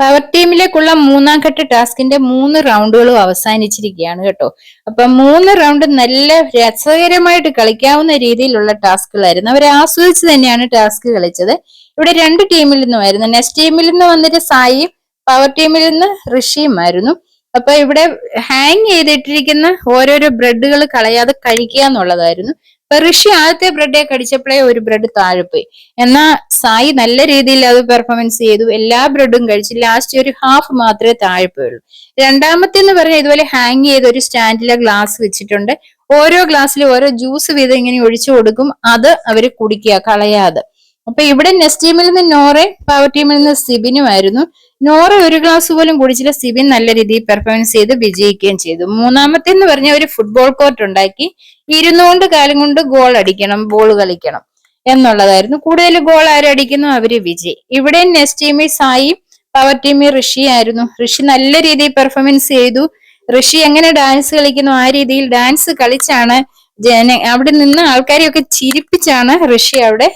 Power ടീമിലേക്കുള്ള മൂന്നാം ഘട്ട ടാസ്കിന്റെ മൂന്ന് റൗണ്ടുകളും അവസാനിച്ചിരിക്കുകയാണ് കേട്ടോ. അപ്പൊ മൂന്ന് റൗണ്ട് നല്ല രസകരമായിട്ട് കളിക്കാവുന്ന രീതിയിലുള്ള ടാസ്കുകളായിരുന്നു. അവർ ആസ്വദിച്ച് തന്നെയാണ് ടാസ്ക് കളിച്ചത്. ഇവിടെ രണ്ട് ടീമിൽ നിന്നുമായിരുന്നു. നെക്സ്റ്റ് ടീമിൽ നിന്ന് വന്നിട്ട് സായിയും പവർ ടീമിൽ നിന്ന് ഋഷിയുമായിരുന്നു അപ്പൊ ഇവിടെ ഹാങ് ചെയ്തിട്ടിരിക്കുന്ന ഓരോരോ ബ്രെഡുകൾ കളയാതെ കഴിക്കുക എന്നുള്ളതായിരുന്നു. ഋഷി ആദ്യത്തെ ബ്രെഡേ കടിച്ചപ്പോഴേ ഒരു ബ്രെഡ് താഴെപ്പോയി. പോയി എന്നാ സായി നല്ല രീതിയിൽ അത് പെർഫോമൻസ് ചെയ്തു. എല്ലാ ബ്രെഡും കഴിച്ച് ലാസ്റ്റ് ഒരു ഹാഫ് മാത്രമേ താഴെപ്പോയുള്ളൂ. രണ്ടാമത്തെ എന്ന് പറഞ്ഞാൽ ഇതുപോലെ ഹാങ് ചെയ്ത് ഒരു സ്റ്റാൻഡിലെ ഗ്ലാസ് വെച്ചിട്ടുണ്ട്. ഓരോ ഗ്ലാസ്സിലും ഓരോ ജ്യൂസ് വീതം ഇങ്ങനെ ഒഴിച്ചു കൊടുക്കും. അത് അവർ കുടിക്കുക കളയാതെ. അപ്പൊ ഇവിടെ നെസ്റ്റ് ടീമിൽ നിന്ന് നോറെ പവർ ടീമിൽ നിന്ന് സിബിനുമായിരുന്നു നോറ ഒരു ഗ്ലാസ് പോലും കുടിച്ചില്ല. സിബിൻ നല്ല രീതിയിൽ പെർഫോമൻസ് ചെയ്ത് വിജയിക്കുകയും ചെയ്തു. മൂന്നാമത്തെ എന്ന് പറഞ്ഞ ഒരു ഫുട്ബോൾ കോർട്ട് ഉണ്ടാക്കി. ഇരുന്നുകൊണ്ട് കാലം കൊണ്ട് ഗോൾ അടിക്കണം ബോൾ കളിക്കണം എന്നുള്ളതായിരുന്നു. കൂടുതൽ ഗോൾ ആരടിക്കുന്നു അവർ വിജയ്. ഇവിടെ നെക്സ്റ്റ് ടീമിൽ സായി പവർ ടീമിൽ ഋഷി ആയിരുന്നു. ഋഷി നല്ല രീതിയിൽ പെർഫോമൻസ് ചെയ്തു. ഋഷി എങ്ങനെ ഡാൻസ് കളിക്കുന്നു? ആ രീതിയിൽ ഡാൻസ് കളിച്ചാണ് ജന അവിടെ നിന്ന് ആൾക്കാരെയൊക്കെ ചിരിപ്പിച്ചാണ് ഋഷി അവിടെ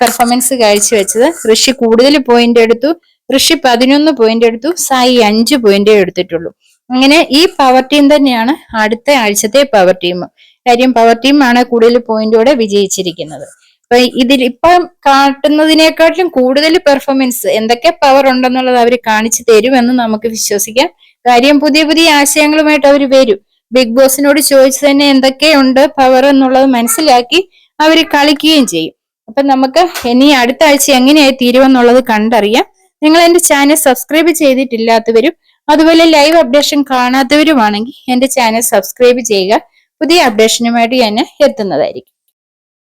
പെർഫോമൻസ് കാഴ്ചവെച്ചത് ഋഷി കൂടുതൽ പോയിന്റ് എടുത്തു. ഋഷി പതിനൊന്ന് പോയിന്റ് എടുത്തു. സായി അഞ്ച് പോയിന്റ് എടുത്തിട്ടുള്ളൂ. അങ്ങനെ ഈ പവർ ടീം തന്നെയാണ് അടുത്ത ആഴ്ചത്തെ പവർ ടീം കാര്യം പവർ ടീമാണ് കൂടുതൽ പോയിന്റോടെ വിജയിച്ചിരിക്കുന്നത്. അപ്പൊ ഇതിൽ ഇപ്പം കാട്ടുന്നതിനേക്കാട്ടിലും കൂടുതൽ പെർഫോമൻസ് എന്തൊക്കെ പവർ ഉണ്ടെന്നുള്ളത് അവർ കാണിച്ചു തരുമെന്ന് നമുക്ക് വിശ്വസിക്കാം. കാര്യം പുതിയ പുതിയ ആശയങ്ങളുമായിട്ട് അവർ വരും. ബിഗ് ബോസിനോട് ചോദിച്ചു തന്നെ എന്തൊക്കെയുണ്ട് പവർ എന്നുള്ളത് മനസ്സിലാക്കി അവർ കളിക്കുകയും ചെയ്യും. അപ്പൊ നമുക്ക് ഇനി അടുത്ത ആഴ്ച എങ്ങനെയായി തീരുമെന്നുള്ളത് കണ്ടറിയാം. നിങ്ങൾ എന്റെ ചാനൽ സബ്സ്ക്രൈബ് ചെയ്തിട്ടില്ലാത്തവരും അതുപോലെ ലൈവ് അപ്ഡേഷൻ കാണാത്തവരുമാണെങ്കിൽ എന്റെ ചാനൽ സബ്സ്ക്രൈബ് ചെയ്യുക. പുതിയ അപ്ഡേഷനുമായിട്ട് ഞാൻ എത്തുന്നതായിരിക്കും.